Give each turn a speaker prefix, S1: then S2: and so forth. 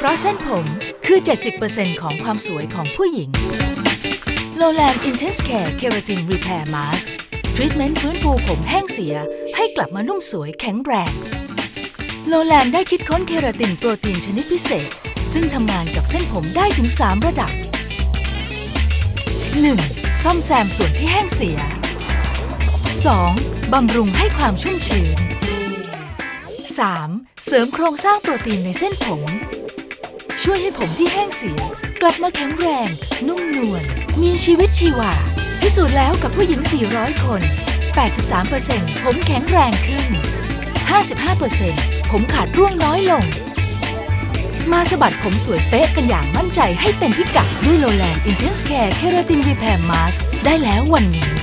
S1: เพราะเส้นผมคือ 70%ของความสวยของผู้หญิง l o l a n d Intense Care Keratin Repair Mask ทรีทเมนต์ฟื้นฟูผมแห้งเสีย ให้กลับมานุ่มสวยแข็งแรงโลแลนได้คิดค้นเคราตินโปรตีนชนิดพิเศษ ซึ่งทำงานกับเส้นผมได้ถึง 3 ระดับ 1. ซ่อมแซมส่วนที่แห้งเสีย 2. บำรุงให้ความชุ่มชื้น 3. เสริมโครงสร้างโปรตีนในเส้นผม ช่วยให้ผมที่แห้งเสีย กลับมาแข็งแรง นุ่มนวลมีชีวิตชีวา พิสูจน์แล้วกับผู้หญิง 400 คน 83%ผมแข็งแรงขึ้น 55%ผมขาดร่วงน้อยลง มาสะบัดผมสวยเป๊ะกันอย่างมั่นใจให้เต็มพิกัดด้วยโลแลน Intense Care Keratin Repair Mask ได้แล้ววันนี้